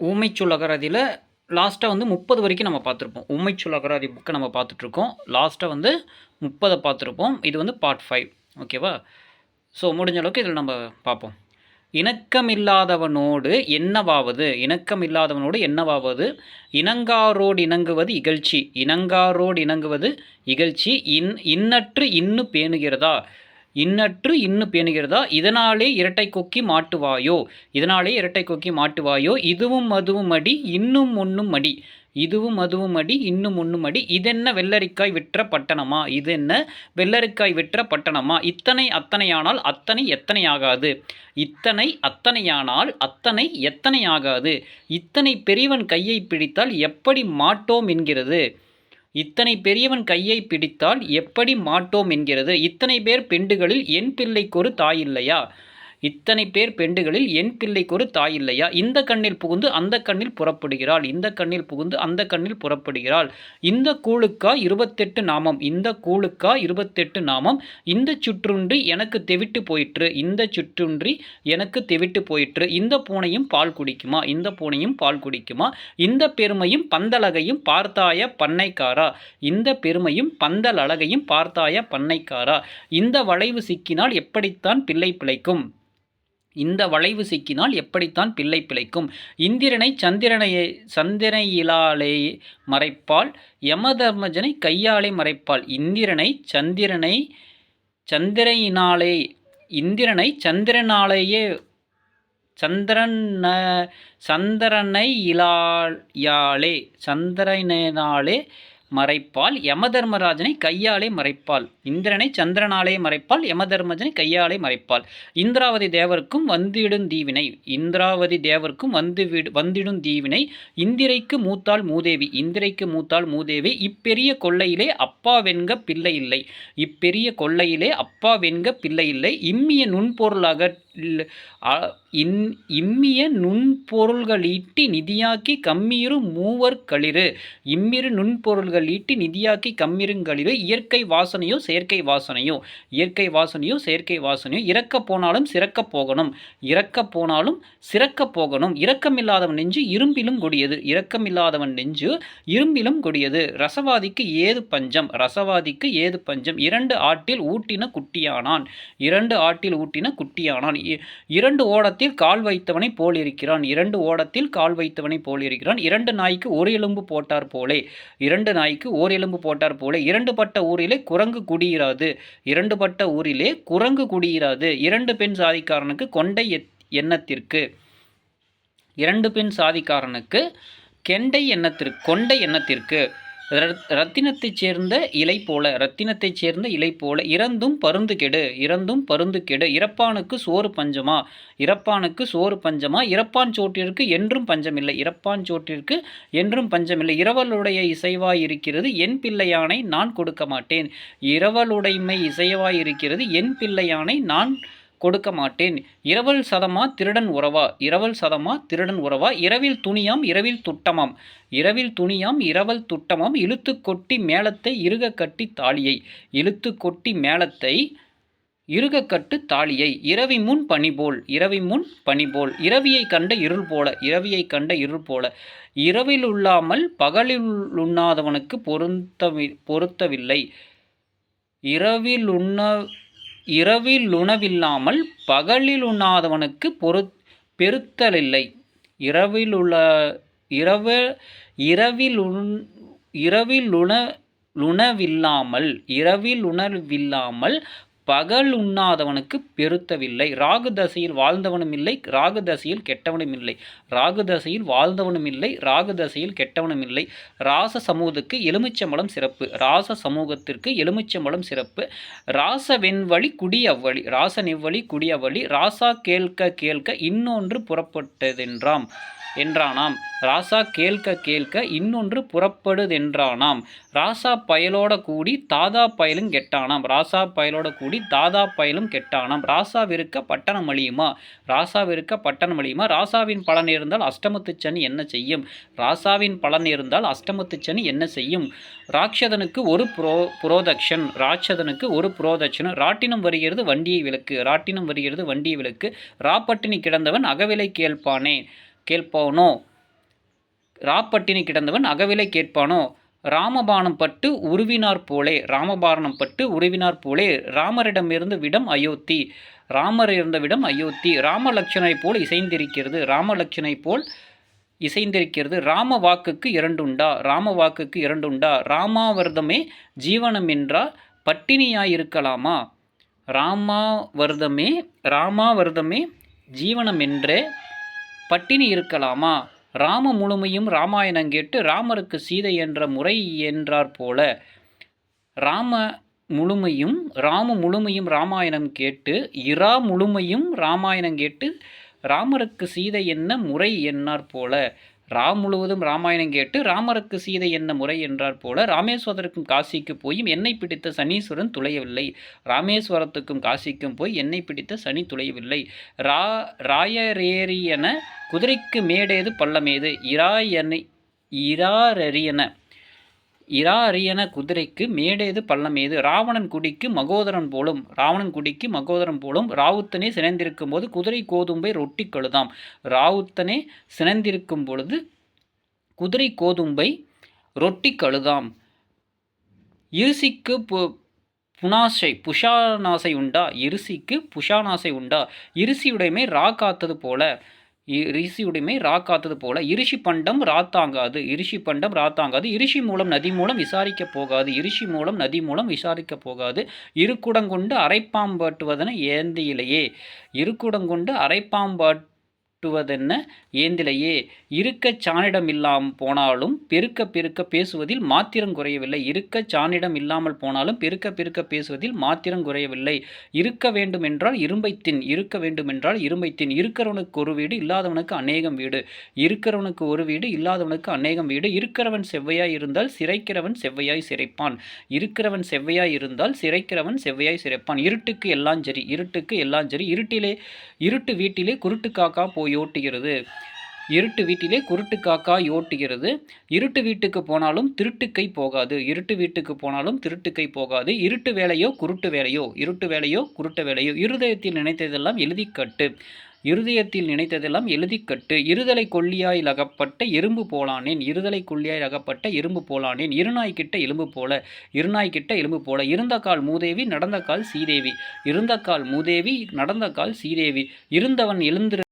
ஊமைச்சொல் அகராதியில் லாஸ்ட்டாக வந்து முப்பது வரைக்கும் நம்ம பார்த்துருப்போம். ஊமைச்சொல் அகராதி புக்கை நம்ம பார்த்துட்ருக்கோம். லாஸ்ட்டாக வந்து முப்பதை பார்த்துருப்போம். இது வந்து பார்ட் ஃபைவ் ஓகேவா ஸோ முடிஞ்ச அளவுக்கு இதில் நம்ம பார்ப்போம். இணக்கமில்லாதவனோடு என்னவாவது இணக்கமில்லாதவனோடு என்னவாவது இனங்காரோடு இணங்குவது இகழ்ச்சி. இனங்காரோடு இணங்குவது இகழ்ச்சி. இன் இன்னற்று இன்னு பேணுகிறதா? இன்னற்று இன்னு பேணுகிறதா? இதனாலே இரட்டை கொக்கி மாட்டுவாயோ? இதனாலே இரட்டை கொக்கி மாட்டுவாயோ? இதுவும் அதுவும் அடி இன்னும் ஒன்றும் அடி. இதுவும் அதுவும் அடி இன்னும் ஒன்றும் அடி. இதென்ன வெள்ளரிக்காய் விற்ற பட்டணமா? இது என்ன வெள்ளரிக்காய் விற்ற பட்டணமா? இத்தனை அத்தனையானால் அத்தனை எத்தனை ஆகாது இத்தனை அத்தனையானால் அத்தனை எத்தனை ஆகாது இத்தனை பெரியவன் கையை பிடித்தால் எப்படி மாட்டோம் என்கிறது? இத்தனை பெரியவன் கையை பிடித்தால் எப்படி மாட்டோம் என்கிறது. இத்தனை பேர் பெண்டுகளில் என் பிள்ளைக்கொரு தாய் இல்லையா? இத்தனை பேர் பெண்டுகளில் என் பிள்ளைக்கு ஒரு தாய் இல்லையா? இந்த கண்ணில் புகுந்து அந்த கண்ணில் புறப்படுகிறாள். இந்த கண்ணில் புகுந்து அந்த கண்ணில் புறப்படுகிறாள். இந்த கூழுக்கா இருபத்தெட்டு நாமம்? இந்த கூழுக்கா இருபத்தெட்டு நாமம்? இந்த சுற்றுன்றி எனக்கு தெவிட்டு போயிற்று. இந்த சுற்றுன்றி எனக்கு தெவிட்டு போயிற்று. இந்த பூனையும் பால் குடிக்குமா? இந்த பூனையும் பால் குடிக்குமா? இந்த பெருமையும் பந்தலகையும் பார்த்தாய பண்ணைக்காரா? இந்த பெருமையும் பந்தல் அழகையும் பார்த்தாய பண்ணைக்காரா? இந்த வளைவு சிக்கினால் எப்படித்தான் பிள்ளை பிழைக்கும்? இந்த வளைவு சிக்கினால் எப்படித்தான் பிள்ளை பிழைக்கும்? இந்திரனை சந்திரனையே சந்திரயிலாலே மறைப்பால் யமதர்மஜனை கையாலே மறைப்பால் இந்திரனை சந்திரனை சந்திரயினாலே இந்திரனை சந்திரனாலேயே சந்திரன் சந்திரனை இலாயாலே சந்திரனாலே மறைப்பால் யமதர்மராஜனை கையாலே மறைப்பால். இந்திரனை சந்திரனாலே மறைப்பால் யமதர்மஜனை கையாலே மறைப்பால். இந்திராவதி தேவருக்கும் வந்திடும் தீவினை இந்திராவதி தேவருக்கும் வந்து வந்திடும் தீவினை இந்திரைக்கு மூத்தாள் மூதேவி இந்திரைக்கு மூத்தாள் மூதேவி இப்பெரிய கொள்ளையிலே அப்பா வெண்க பிள்ளை இல்லை. இப்பெரிய கொள்ளையிலே அப்பா வெண்க பிள்ளை இல்லை. இம்மிய நுண்பொருளாக இன் இம்மிய நுண்பொருள்கள் ஈட்டி நிதியாக்கி கம்மியிரு மூவர் களிறு. இம்மிரு நுண்பொருள்கள் ஈட்டி நிதியாக்கி கம்மிருங்களிறு இயற்கை வாசனையோ செயற்கை வாசனையோ. இயற்கை வாசனையோ செயற்கை வாசனையோ இறக்க போனாலும் சிறக்க போகணும். இறக்க போனாலும் சிறக்க போகணும். இரக்கமில்லாதவன் நெஞ்சு இரும்பிலும் கொடியது. இரக்கமில்லாதவன் நெஞ்சு இரும்பிலும் கொடியது. ரசவாதிக்கு ஏது பஞ்சம்? ரசவாதிக்கு ஏது பஞ்சம்? இரண்டு ஆட்டில் ஊட்டின குட்டியானான். இரண்டு ஆட்டில் ஊட்டின குட்டியானான். இரண்டு ஓடத்தில் கால் வைத்தவனை போல் இருக்கிறான் இரண்டு ஓடத்தில் கால் வைத்தவனை போல் இருக்கிறான் இரண்டு நாய்க்கு ஒரு எலும்பு போட்டார் போலே. இரண்டு நாய்க்கு ஓர் எலும்பு போட்டார் போலே. இரண்டு பட்ட ஊரிலே குரங்கு குடியிராது. இரண்டு பட்ட ஊரிலே குரங்கு குடியிராது. இரண்டு பெண் சாதிக்காரனுக்கு கொண்டை எண்ணத்திற்கு. இரண்டு பெண் சாதிக்காரனுக்கு கெண்டை எண்ணத்திற்கு கொண்டை எண்ணத்திற்கு. ரத்தினத்தைச் சேர்ந்த இலை போல ரத்தினத்தைச் சேர்ந்த இலை போல இறந்தும் பருந்து கெடு இறந்தும் பருந்து கெடு. இறப்பானுக்கு சோறு பஞ்சமா? இறப்பானுக்கு சோறு பஞ்சமா? இறப்பான் சோட்டிற்கு என்றும் பஞ்சமில்லை. இறப்பான் சோட்டிற்கு என்றும் பஞ்சமில்லை. இரவலுடைய இசைவாயிருக்கிறது என் பிள்ளையானை நான் கொடுக்க மாட்டேன் இரவலுடைமை இசைவாயிருக்கிறது என் பிள்ளையானை நான் கொடுக்க மாட்டேன். இரவல் சதமா திருடன் உறவா? இரவல் சதமா திருடன் உறவா? இரவில் துணியாம் இரவில் துட்டமாம். இரவில் துணியாம் இரவல் துட்டமாம். இழுத்து கொட்டி மேளத்தை இறுக கட்டி தாலியை. இழுத்து கொட்டி மேளத்தை இருகக்கட்டு கட்டு தாலியை. இரவி முன் பனிபோல் இரவி முன் பனிபோல் இரவியை கண்ட இருள் போல இரவியை கண்ட இருள் போல. இரவில் உள்ளாமல் பகலில் உண்ணாதவனுக்கு பொருந்த பொருத்தவில்லை. இரவில் உண்ண இரவில் உணவில்லாமல் பகலில் உண்ணாதவனுக்கு பொரு பெருத்தலில்லை. இரவில் உள்ள இரவு இரவில் உண் இரவில் உண உணவில்லாமல் இரவில் உணர்வில்லாமல் பகல் உண்ணாதவனுக்கு பெருத்தவில்லை. ராகு தசையில் வாழ்ந்தவனும் இல்லை ராகு தசையில் கெட்டவனும் இல்லை. ராகு தசையில் வாழ்ந்தவனும் இல்லை ராகு தசையில் கெட்டவனும் இல்லை. ராச சமூகத்துக்கு எலுமிச்சம்பழம் சிறப்பு. ராச சமூகத்திற்கு எலுமிச்சம்பழம் சிறப்பு. ராச வெண்வழி குடி அவ்வழி ராச நெவ்வழி குடி அவ்வழி ராசா கேள்க கேள்க இன்னொன்று புறப்பட்டதென்றாம். என்றானாம். ராசா கேட்க கேட்க இன்னொன்று புறப்படுதென்றானாம். ராசா பயலோட கூடி தாதா பயலும் கெட்டானாம். ராசா பயலோட கூடி தாதா பயலும் கெட்டானாம். ராசாவிருக்க பட்டணம் அழியுமா? ராசாவிருக்க பட்டணம் அழியுமா? ராசாவின் பலன் இருந்தால் அஷ்டமத்து சனி என்ன செய்யும்? ராசாவின் பலன் இருந்தால் அஷ்டமத்து சனி என்ன செய்யும்? ராட்சதனுக்கு ஒரு புரோ புரோதக்ஷன். ராட்சதனுக்கு ஒரு புரோதக்ஷன். ராட்டினம் வருகிறது வண்டியை விளக்கு. ராட்டினம் வருகிறது வண்டியை விளக்கு. ராப்பட்டினி கிடந்தவன் அகவிலை கேள்பானே. கேட்பானோ? ராப்பட்டினி கிடந்தவன் அகவிலை கேட்பானோ? ராமபானம் பட்டு உருவினார் போலே ராமபாரணம் பட்டு உருவினார் போலே ராமரிடமிருந்து விடம் அயோத்தி ராமர் இருந்த விடம் அயோத்தி ராமலட்சணை போல் இசைந்திருக்கிறது ராமலட்சணை போல் இசைந்திருக்கிறது ராம வாக்குக்கு இரண்டுண்டா ராம வாக்குக்கு இரண்டுண்டா ராமாவர்தமே ஜீவனம் என்றால் பட்டினியாயிருக்கலாமா? ராமாவர்தமே ராமாவர்தமே ஜீவனம் என்றே பட்டினி இருக்கலாமா? ராம முழுமையும் ராமாயணம் கேட்டு ராமருக்கு சீதை என்ற முறை என்றார் போல. ராம முழுமையும் ராம முழுமையும் ராமாயணம் கேட்டு இரா முழுமையும் ராமாயணம் கேட்டு ராமருக்கு சீதை என்ன முறை என்னார் போல. ராம் முழுவதும் ராமாயணம் கேட்டு ராமருக்கு சீதை என்ன முறை என்றார் போல ராமேஸ்வரத்திற்கும் காசிக்கு போயும் என்னை பிடித்த சனீஸ்வரன் துளையவில்லை. ராமேஸ்வரத்துக்கும் காசிக்கும் போய் என்னை பிடித்த சனி துளையவில்லை. ரா ராயரேரியன குதிரைக்கு மேடேது பள்ளமேது இராயனை இராரரியன இராரியன குதிரைக்கு மேடேது பள்ளம் ஏது ராவணன் குடிக்கு மகோதரன் போலும் ராவணன் குடிக்கு மகோதரன் போலும் ராவுத்தனே சினைந்திருக்கும் போது குதிரை கோதும்பை ரொட்டி கழுதாம். ராவுத்தனே சினைந்திருக்கும் பொழுது குதிரை கோதும்பை ரொட்டி கழுதாம். இருசிக்கு பு புனாசை புஷானாசை உண்டா? இருசிக்கு புஷானாசை உண்டா? இருசியுடைமை ரா காத்தது போல. ரிஷியுடைமை ரா காத்தது போல. இரிஷி பண்டம் ராத்தாங்காது இரிஷி பண்டம் ராத்தாங்காது இரிஷி மூலம் நதி மூலம் விசாரிக்க போகாது. இரிஷி மூலம் நதி மூலம் விசாரிக்க போகாது. இருக்குடங்கொண்டு அரைப்பாம்பாட்டுவதன ஏந்தியிலையே. இருக்குடங்கொண்டு அரைப்பாம்பட்டுவதென்ன ஏந்திலையே இருக்க சானிடம் இல்லாமல் போனாலும் பெருக்க பெருக்க பேசுவதில் மாத்திரம் குறையவில்லை. இருக்க சாணிடம் இல்லாமல் போனாலும் பெருக்க பெருக்க பேசுவதில் மாத்திரம் குறையவில்லை. இருக்க வேண்டுமென்றால் இரும்பை தின் இருக்க வேண்டுமென்றால் இரும்பைத்தின் இருக்கிறவனுக்கு ஒரு வீடு இல்லாதவனுக்கு அநேகம் வீடு. இருக்கிறவனுக்கு ஒரு வீடு இல்லாதவனுக்கு அநேகம் வீடு. இருக்கிறவன் செவ்வையாய் இருந்தால் சிறைக்கிறவன் செவ்வையாய் சிறைப்பான் இருக்கிறவன் செவ்வையாய் இருந்தால் சிறைக்கிறவன் செவ்வையாய் சிறைப்பான் இருட்டுக்கு எல்லாம் சரி இருட்டுக்கு எல்லாம் சரி. இருட்டிலே இருட்டு வீட்டிலே குருட்டு காக்கா யோட்டுகிறது. இருட்டு வீட்டிலே குருட்டு காக்கா யோட்டுகிறது. இருட்டு வீட்டுக்கு போனாலும் திருட்டுக்கை போகாது. இருட்டு வீட்டுக்கு போனாலும் திருட்டுக்கை போகாது. இருட்டு வேலையோ குருட்டு வேலையோ. இருட்டு வேலையோ குருட்டு வேலையோ. இருதயத்தில் நினைத்ததெல்லாம் எழுதிக்கட்டு. இருதயத்தில் நினைத்ததெல்லாம் எழுதிக்கட்டு. இருதலை கொல்லியாயில் அகப்பட்ட எறும்பு போலானேன். இருதலை கொல்லியாயில் அகப்பட்ட எறும்பு போலானேன். இருநாய்க்கிட்ட எலும்பு போல. இருநாய்க்கிட்ட எலும்பு போல. இருந்த கால் மூதேவி நடந்த கால் சீதேவி. இருந்த கால் மூதேவி நடந்த கால் சீதேவி. இருந்தவன் எழுந்திரு